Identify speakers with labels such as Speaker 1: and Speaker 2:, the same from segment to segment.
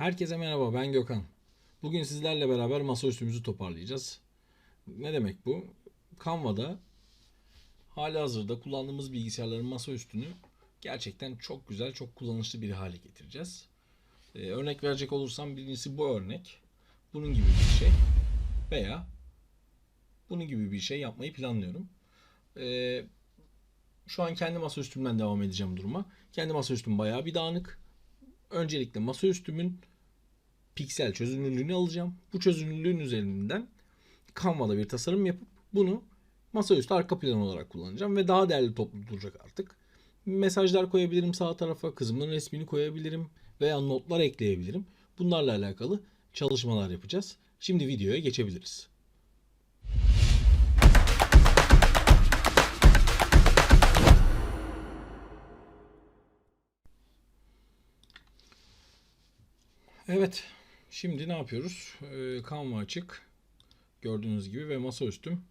Speaker 1: Herkese merhaba ben Gökhan. Bugün sizlerle beraber masaüstümüzü toparlayacağız. Ne demek bu? Canva'da hali hazırda kullandığımız bilgisayarların masaüstünü gerçekten çok güzel, çok kullanışlı bir hale getireceğiz. Ee, örnek verecek olursam birincisi bu örnek. Bunun gibi bir şey veya bunun gibi bir şey yapmayı planlıyorum. Ee, şu an kendi masaüstümden devam edeceğim duruma. Kendi masaüstüm bayağı bir dağınık. Öncelikle masaüstümün piksel çözünürlüğünü alacağım. Bu çözünürlüğün üzerinden Canva'da bir tasarım yapıp bunu masaüstü arka plan olarak kullanacağım ve daha değerli toplu duracak artık. Mesajlar koyabilirim sağ tarafa, kızımın resmini koyabilirim veya notlar ekleyebilirim. Bunlarla alakalı çalışmalar yapacağız. Şimdi videoya geçebiliriz. Evet. Şimdi ne yapıyoruz? Ee, Canva açık. Gördüğünüz gibi ve masaüstüm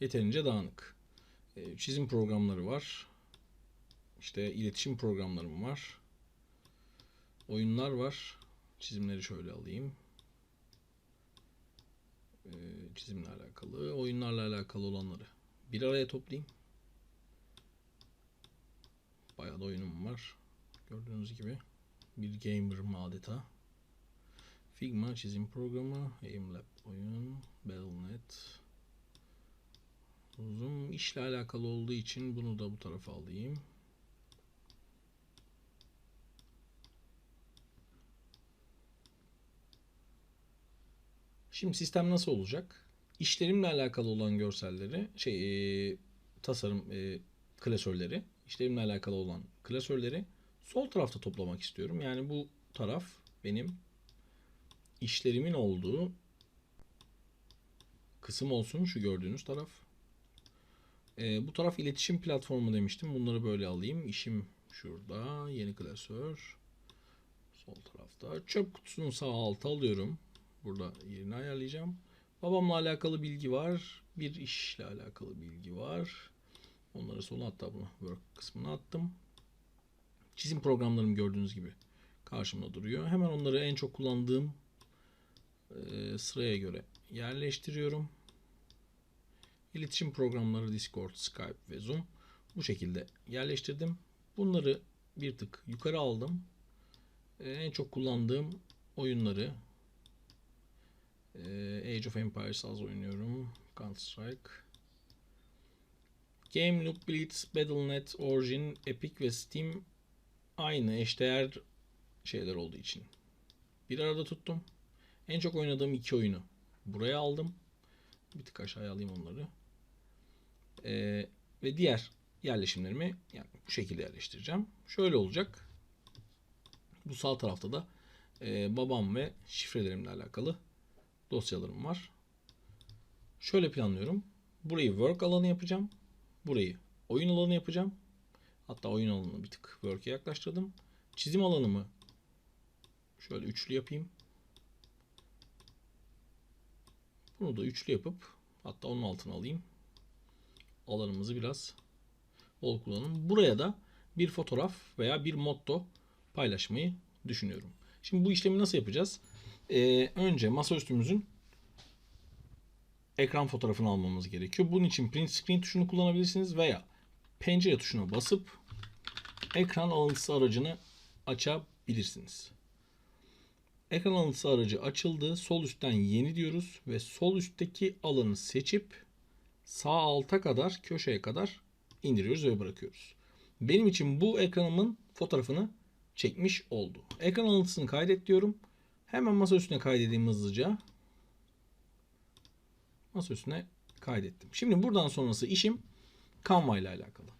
Speaker 1: yeterince dağınık. Ee, çizim programları var. İşte iletişim programlarım var. Oyunlar var. Çizimleri şöyle alayım. Ee, çizimle alakalı, oyunlarla alakalı olanları bir araya toplayayım. Bayağı da oyunum var. Gördüğünüz gibi bir gamer'ım adeta. Figma çizim programı, AimLab oyun, Battle.net. Zoom işle alakalı olduğu için bunu da bu tarafa alayım. Şimdi sistem nasıl olacak? İşlerimle alakalı olan görselleri, şey, e, tasarım e, klasörleri, işlerimle alakalı olan klasörleri sol tarafta toplamak istiyorum. Yani bu taraf benim işlerimin olduğu kısım olsun şu gördüğünüz taraf. Ee, bu taraf iletişim platformu demiştim. Bunları böyle alayım. İşim şurada. Yeni klasör. Sol tarafta. Çöp kutusunu sağ alta alıyorum. Burada yerini ayarlayacağım. Babamla alakalı bilgi var. Bir işle alakalı bilgi var. Onları sola hatta bunu work kısmına attım. Çizim programlarım gördüğünüz gibi karşımda duruyor. Hemen onları en çok kullandığım e, sıraya göre yerleştiriyorum. İletişim programları Discord, Skype ve Zoom bu şekilde yerleştirdim. Bunları bir tık yukarı aldım. E, en çok kullandığım oyunları e, Age of Empires az oynuyorum. Counter Strike. Game Loop, Blitz, Battle.net, Origin, Epic ve Steam aynı eşdeğer şeyler olduğu için bir arada tuttum. En çok oynadığım iki oyunu buraya aldım. Bir tık aşağıya alayım onları. Ee, ve diğer yerleşimlerimi yani bu şekilde yerleştireceğim. Şöyle olacak. Bu sağ tarafta da e, babam ve şifrelerimle alakalı dosyalarım var. Şöyle planlıyorum. Burayı work alanı yapacağım. Burayı oyun alanı yapacağım. Hatta oyun alanını bir tık work'e yaklaştırdım. Çizim alanımı şöyle üçlü yapayım. Bunu da üçlü yapıp hatta onun altına alayım. Alanımızı biraz bol kullanalım. Buraya da bir fotoğraf veya bir motto paylaşmayı düşünüyorum. Şimdi bu işlemi nasıl yapacağız? Ee, önce masaüstümüzün ekran fotoğrafını almamız gerekiyor. Bunun için print screen tuşunu kullanabilirsiniz veya pencere tuşuna basıp ekran alıntısı aracını açabilirsiniz. Ekran alıntısı aracı açıldı. Sol üstten yeni diyoruz ve sol üstteki alanı seçip sağ alta kadar köşeye kadar indiriyoruz ve bırakıyoruz. Benim için bu ekranımın fotoğrafını çekmiş oldu. Ekran alıntısını kaydet diyorum. Hemen masa üstüne kaydedeyim hızlıca. Masa üstüne kaydettim. Şimdi buradan sonrası işim Canva ile alakalı.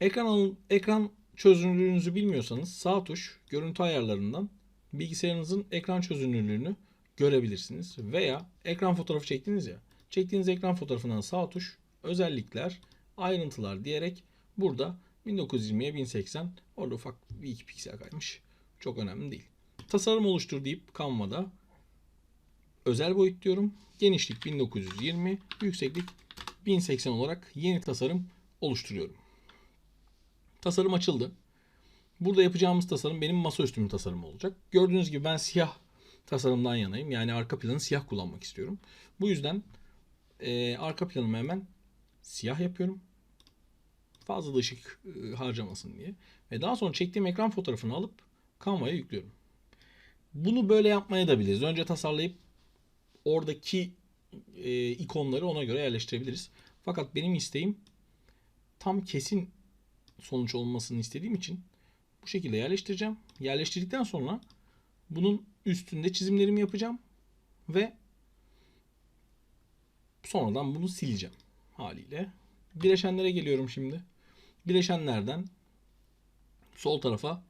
Speaker 1: Ekran ekran çözünürlüğünüzü bilmiyorsanız sağ tuş görüntü ayarlarından bilgisayarınızın ekran çözünürlüğünü görebilirsiniz. Veya ekran fotoğrafı çektiniz ya. Çektiğiniz ekran fotoğrafından sağ tuş özellikler ayrıntılar diyerek burada 1920'ye 1080 orada ufak bir iki piksel kaymış. Çok önemli değil. Tasarım oluştur deyip Canva'da özel boyut diyorum. Genişlik 1920, yükseklik 1080 olarak yeni tasarım oluşturuyorum. Tasarım açıldı. Burada yapacağımız tasarım benim masaüstümün tasarımı olacak. Gördüğünüz gibi ben siyah tasarımdan yanayım. Yani arka planı siyah kullanmak istiyorum. Bu yüzden e, arka planımı hemen siyah yapıyorum. Fazla da ışık e, harcamasın diye. Ve daha sonra çektiğim ekran fotoğrafını alıp Canva'ya yüklüyorum. Bunu böyle yapmaya da biliriz. Önce tasarlayıp oradaki e, ikonları ona göre yerleştirebiliriz. Fakat benim isteğim tam kesin sonuç olmasını istediğim için bu şekilde yerleştireceğim. Yerleştirdikten sonra bunun üstünde çizimlerimi yapacağım ve sonradan bunu sileceğim haliyle. Bileşenlere geliyorum şimdi. Bileşenlerden sol tarafa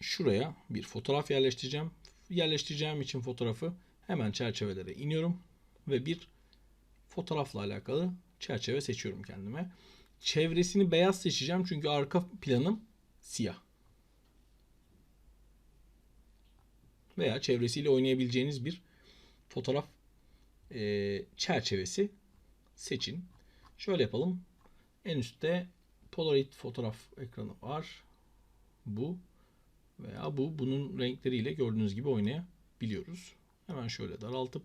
Speaker 1: şuraya bir fotoğraf yerleştireceğim. Yerleştireceğim için fotoğrafı hemen çerçevelere iniyorum ve bir fotoğrafla alakalı çerçeve seçiyorum kendime. Çevresini beyaz seçeceğim çünkü arka planım siyah. Veya çevresiyle oynayabileceğiniz bir fotoğraf e, çerçevesi seçin. Şöyle yapalım. En üstte Polaroid fotoğraf ekranı var. Bu veya bu. Bunun renkleriyle gördüğünüz gibi oynayabiliyoruz. Hemen şöyle daraltıp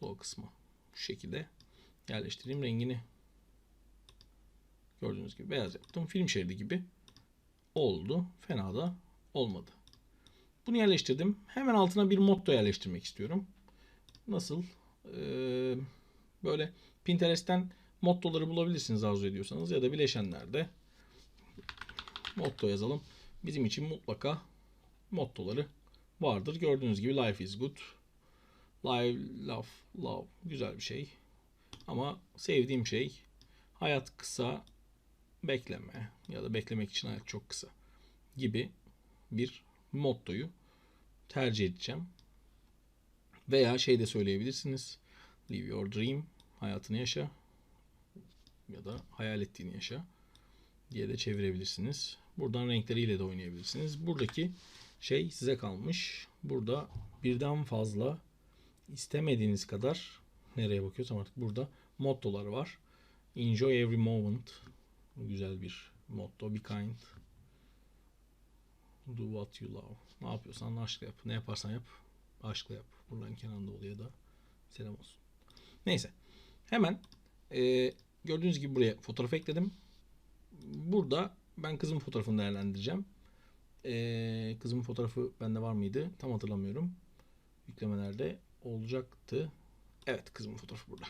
Speaker 1: sol kısmı bu şekilde yerleştireyim rengini. Gördüğünüz gibi beyaz yaptım. Film şeridi gibi oldu. Fena da olmadı. Bunu yerleştirdim. Hemen altına bir motto yerleştirmek istiyorum. Nasıl? Ee, böyle Pinterest'ten mottoları bulabilirsiniz arzu ediyorsanız ya da bileşenlerde motto yazalım. Bizim için mutlaka mottoları vardır. Gördüğünüz gibi life is good. Live, love, love. Güzel bir şey. Ama sevdiğim şey hayat kısa, bekleme ya da beklemek için hayat çok kısa gibi bir mottoyu tercih edeceğim. Veya şey de söyleyebilirsiniz. Live your dream. Hayatını yaşa. Ya da hayal ettiğini yaşa diye de çevirebilirsiniz. Buradan renkleriyle de oynayabilirsiniz. Buradaki şey size kalmış. Burada birden fazla istemediğiniz kadar nereye bakıyorsam artık burada mottolar var. Enjoy every moment. Güzel bir motto. Be kind. Do what you love. Ne yapıyorsan aşkla yap. Ne yaparsan yap. Aşkla yap. Buradan Kenan Doğulu'ya da selam olsun. Neyse. Hemen e, gördüğünüz gibi buraya fotoğraf ekledim. Burada ben kızımın fotoğrafını değerlendireceğim. E, kızımın fotoğrafı bende var mıydı? Tam hatırlamıyorum. Yüklemelerde olacaktı. Evet kızımın fotoğrafı burada.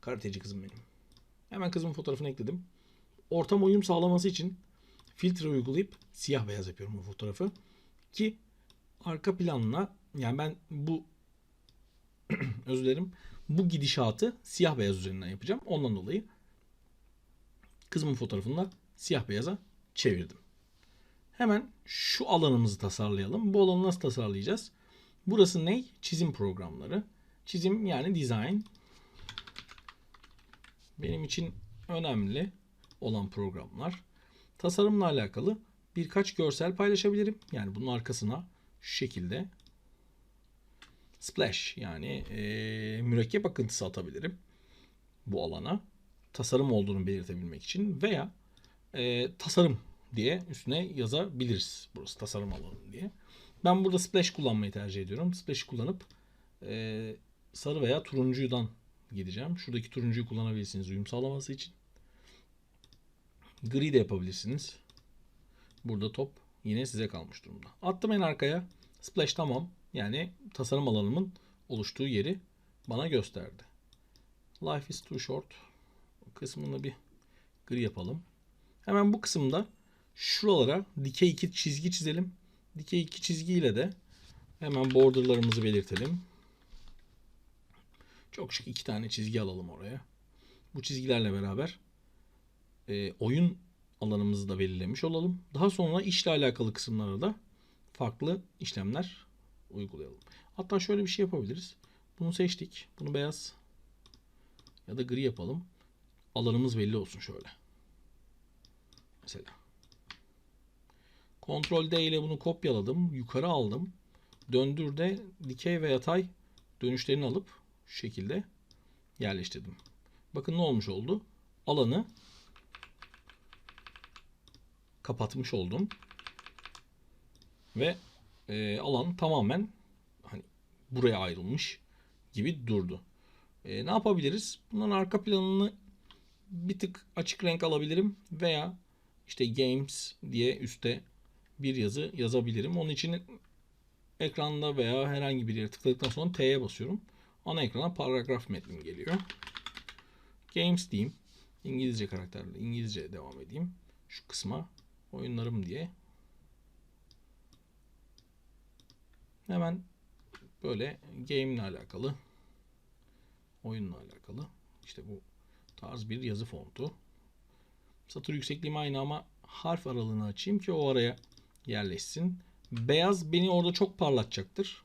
Speaker 1: Karateci kızım benim. Hemen kızımın fotoğrafını ekledim. Ortam uyum sağlaması için filtre uygulayıp siyah beyaz yapıyorum bu fotoğrafı. Ki arka planla yani ben bu özür dilerim bu gidişatı siyah beyaz üzerinden yapacağım. Ondan dolayı kızımın fotoğrafını da siyah beyaza çevirdim. Hemen şu alanımızı tasarlayalım. Bu alanı nasıl tasarlayacağız? Burası ne? Çizim programları. Çizim yani design. Benim için önemli olan programlar. Tasarımla alakalı birkaç görsel paylaşabilirim. Yani bunun arkasına şu şekilde splash yani e, mürekkep akıntısı atabilirim bu alana. Tasarım olduğunu belirtebilmek için veya e, tasarım diye üstüne yazabiliriz. Burası tasarım alanı diye. Ben burada splash kullanmayı tercih ediyorum. Splash kullanıp e, sarı veya turuncudan gideceğim. Şuradaki turuncuyu kullanabilirsiniz uyum sağlaması için. Gri de yapabilirsiniz. Burada top yine size kalmış durumda. Attım en arkaya. Splash tamam. Yani tasarım alanımın oluştuğu yeri bana gösterdi. Life is too short kısmını bir gri yapalım. Hemen bu kısımda şuralara dikey iki çizgi çizelim. Dikey iki çizgiyle de hemen borderlarımızı belirtelim. Çok şık iki tane çizgi alalım oraya. Bu çizgilerle beraber e, oyun alanımızı da belirlemiş olalım. Daha sonra işle alakalı kısımlara da farklı işlemler uygulayalım. Hatta şöyle bir şey yapabiliriz. Bunu seçtik. Bunu beyaz ya da gri yapalım. Alanımız belli olsun şöyle. Mesela. Ctrl D ile bunu kopyaladım. Yukarı aldım. Döndürde dikey ve yatay dönüşlerini alıp şu şekilde yerleştirdim. Bakın ne olmuş oldu? Alanı kapatmış oldum. Ve e, alan tamamen hani buraya ayrılmış gibi durdu. E, ne yapabiliriz? Bunların arka planını bir tık açık renk alabilirim veya işte games diye üstte bir yazı yazabilirim. Onun için ekranda veya herhangi bir yere tıkladıktan sonra T'ye basıyorum. Ana ekrana paragraf metnim geliyor. Games diyeyim. İngilizce karakterle İngilizce devam edeyim. Şu kısma oyunlarım diye. Hemen böyle game ile alakalı oyunla alakalı işte bu tarz bir yazı fontu. Satır yüksekliğim aynı ama harf aralığını açayım ki o araya yerleşsin. Beyaz beni orada çok parlatacaktır.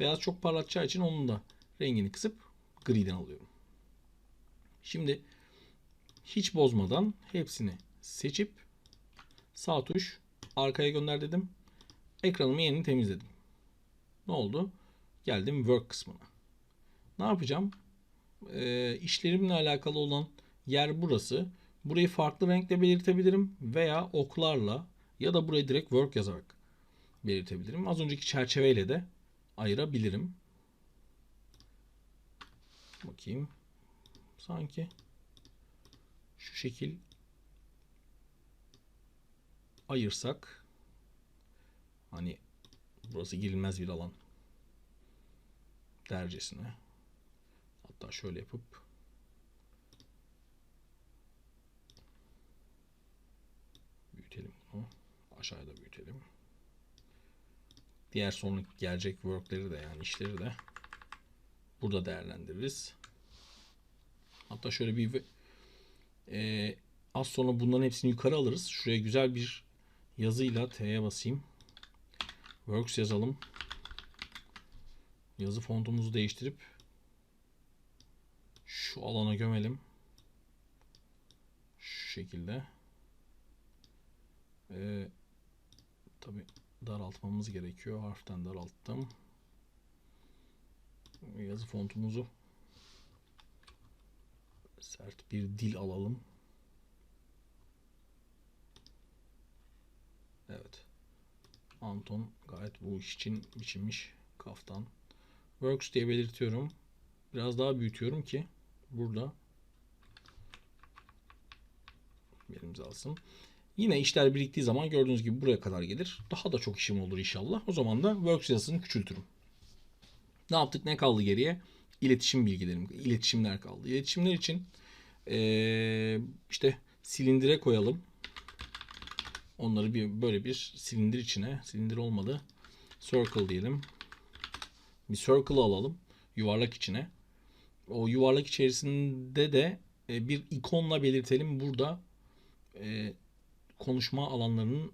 Speaker 1: Beyaz çok parlatacağı için onun da rengini kısıp griden alıyorum. Şimdi hiç bozmadan hepsini seçip sağ tuş arkaya gönder dedim. Ekranımı yeni temizledim. Ne oldu? Geldim work kısmına. Ne yapacağım? Ee, işlerimle alakalı olan yer burası. Burayı farklı renkle belirtebilirim veya oklarla ya da burayı direkt work yazarak belirtebilirim. Az önceki çerçeveyle de ayırabilirim. Bakayım. Sanki şu şekil ayırsak hani burası girilmez bir alan dercesine hatta şöyle yapıp büyütelim bunu. Aşağıda büyütelim. Diğer sonraki gelecek workleri de yani işleri de burada değerlendiririz. Hatta şöyle bir e, az sonra bunların hepsini yukarı alırız. Şuraya güzel bir yazıyla T'ye basayım works yazalım yazı fontumuzu değiştirip şu alana gömelim. Şu şekilde. Ee, Tabi daraltmamız gerekiyor. Harften daralttım. Yazı fontumuzu sert bir dil alalım. Evet. Anton gayet bu iş için biçilmiş kaftan. Works diye belirtiyorum. Biraz daha büyütüyorum ki burada yerimizi alsın. Yine işler biriktiği zaman gördüğünüz gibi buraya kadar gelir. Daha da çok işim olur inşallah. O zaman da Works yazısını küçültürüm. Ne yaptık? Ne kaldı geriye? İletişim bilgilerim, iletişimler kaldı. İletişimler için ee, işte silindire koyalım. Onları bir böyle bir silindir içine, silindir olmadı. Circle diyelim. Bir circle alalım yuvarlak içine. O yuvarlak içerisinde de e, bir ikonla belirtelim burada e, konuşma alanlarının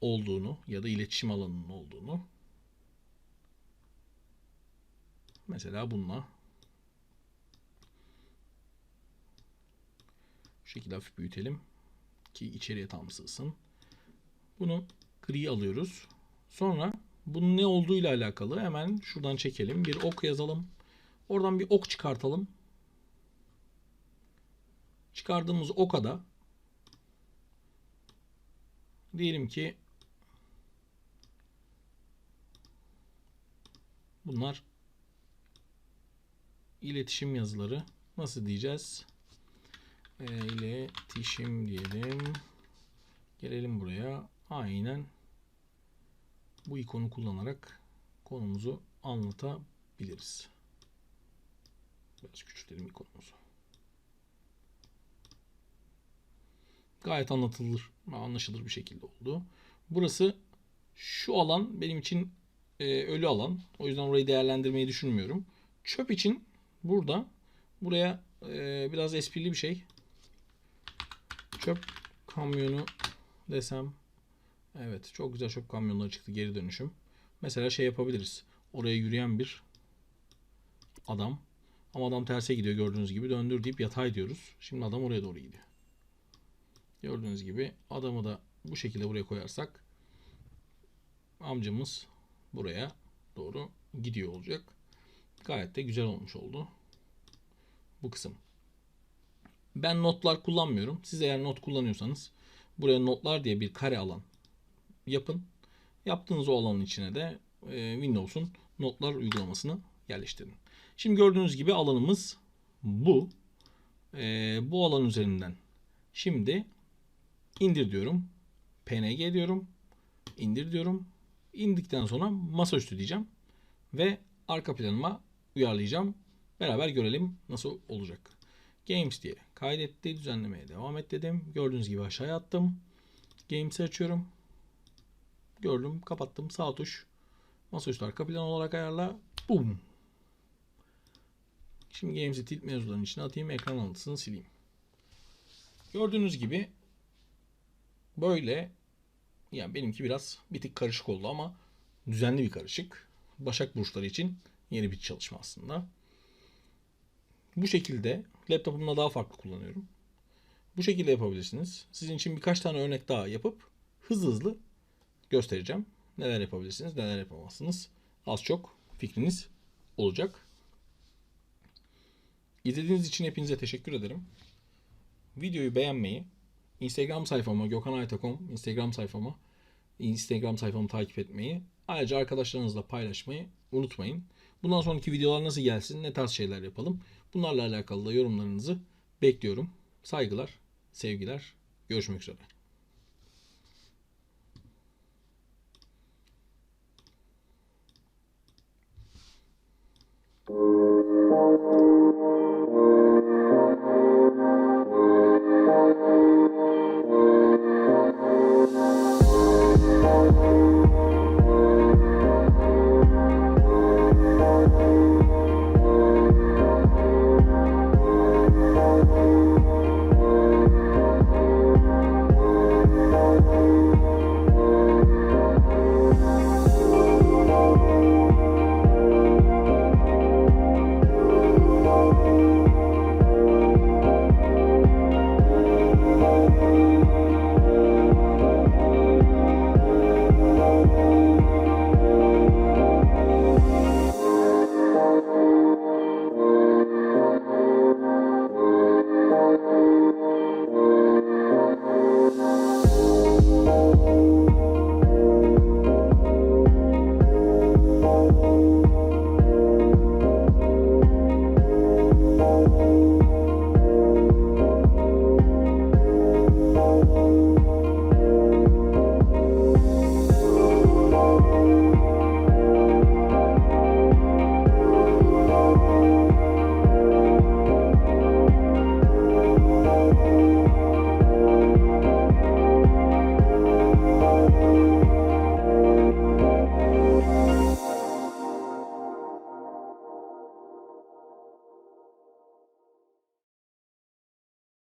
Speaker 1: olduğunu ya da iletişim alanının olduğunu. Mesela bununla şu şekilde hafif büyütelim ki içeriye tam sığsın. Bunu gri alıyoruz. Sonra bunun ne olduğu ile alakalı hemen şuradan çekelim. Bir ok yazalım. Oradan bir ok çıkartalım. Çıkardığımız oka da diyelim ki bunlar iletişim yazıları. Nasıl diyeceğiz? E, iletişim diyelim. Gelelim buraya. Aynen bu ikonu kullanarak konumuzu anlatabiliriz. Biraz küçültelim ikonumuzu. Gayet anlatılır anlaşılır bir şekilde oldu. Burası şu alan benim için e, ölü alan. O yüzden orayı değerlendirmeyi düşünmüyorum. Çöp için burada buraya e, biraz esprili bir şey. Çöp kamyonu desem Evet çok güzel çöp kamyonları çıktı geri dönüşüm. Mesela şey yapabiliriz. Oraya yürüyen bir adam. Ama adam terse gidiyor gördüğünüz gibi. Döndür deyip yatay diyoruz. Şimdi adam oraya doğru gidiyor. Gördüğünüz gibi adamı da bu şekilde buraya koyarsak amcamız buraya doğru gidiyor olacak. Gayet de güzel olmuş oldu. Bu kısım. Ben notlar kullanmıyorum. Siz eğer not kullanıyorsanız buraya notlar diye bir kare alan yapın. Yaptığınız o alanın içine de e, Windows'un notlar uygulamasını yerleştirin. Şimdi gördüğünüz gibi alanımız bu. E, bu alan üzerinden şimdi indir diyorum. PNG diyorum. İndir diyorum. İndikten sonra masaüstü diyeceğim. Ve arka planıma uyarlayacağım. Beraber görelim nasıl olacak. Games diye kaydetti. Düzenlemeye devam et dedim. Gördüğünüz gibi aşağıya attım. Games'i açıyorum. Gördüm. Kapattım. Sağ tuş. Masaüstü arka plan olarak ayarla. Boom. Şimdi Games'i tilt mevzularının içine atayım. Ekran alıntısını sileyim. Gördüğünüz gibi böyle yani benimki biraz bir tık karışık oldu ama düzenli bir karışık. Başak burçları için yeni bir çalışma aslında. Bu şekilde laptopumda daha farklı kullanıyorum. Bu şekilde yapabilirsiniz. Sizin için birkaç tane örnek daha yapıp hızlı hızlı göstereceğim. Neler yapabilirsiniz, neler yapamazsınız. Az çok fikriniz olacak. İzlediğiniz için hepinize teşekkür ederim. Videoyu beğenmeyi, Instagram sayfama gökhanayta.com Instagram sayfama Instagram sayfamı takip etmeyi, ayrıca arkadaşlarınızla paylaşmayı unutmayın. Bundan sonraki videolar nasıl gelsin, ne tarz şeyler yapalım. Bunlarla alakalı da yorumlarınızı bekliyorum. Saygılar, sevgiler, görüşmek üzere.